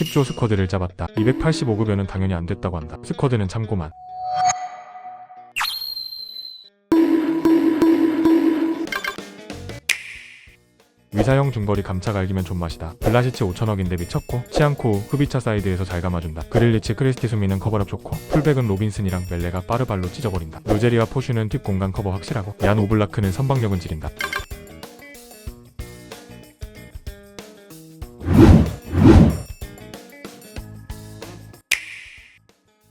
10조 스쿼드를 잡았다. 285급여는 당연히 안 됐다고 한다. 스쿼드는 참고만. 위사형 중거리 감차 갈기면 존맛이다. 블라시치 5천억인데 미쳤고 치안코 후비차 사이드에서 잘 감아준다. 그릴리치 크리스티 수미는 커버력 좋고 풀백은 로빈슨이랑 멜레가 빠르발로 찢어버린다. 로제리와 포슈는 뒷 공간 커버 확실하고 얀 오블라크는 선방력은 지린다.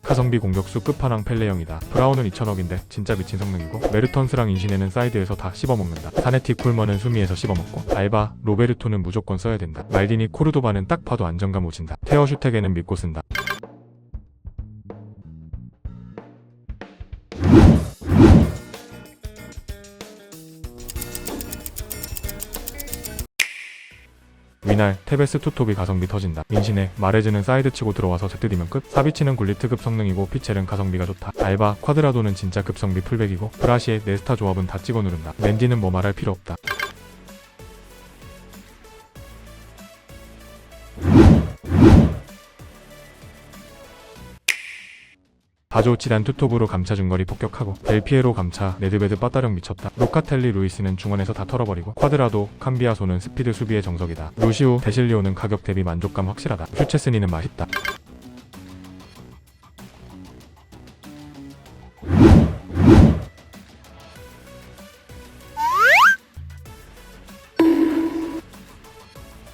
가성비 공격수 끝판왕 펠레형이다. 브라운은 2천억인데 진짜 미친 성능이고 메르턴스랑 인신에는 사이드에서 다 씹어먹는다. 사네티 쿨머는 수미에서 씹어먹고 알바, 로베르토는 무조건 써야 된다. 말디니 코르도바는 딱 봐도 안정감 오진다. 테어 슈테게는 믿고 쓴다. 위날, 테베스 투톱이 가성비 터진다. 인신에 마레즈는 사이드 치고 들어와서 제트디면 끝. 사비치는 굴리트급 성능이고 피첼은 가성비가 좋다. 알바, 쿼드라도는 진짜 급성비 풀백이고 브라시의 네스타 조합은 다 찍어 누른다. 맨디는 뭐 말할 필요 없다. 바조 치단 투톱으로 감차 중거리 폭격하고 델피에로 감차 네드베드 빠따령 미쳤다. 로카텔리 루이스는 중원에서 다 털어버리고 쿼드라도 캄비아소는 스피드 수비의 정석이다. 루시우 데실리오는 가격 대비 만족감 확실하다. 슈체스니는 맛있다.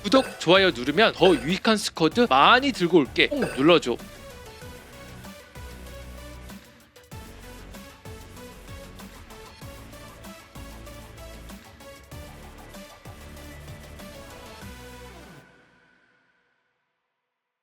구독, 좋아요 누르면 더 유익한 스쿼드 많이 들고 올게. 꼭 눌러줘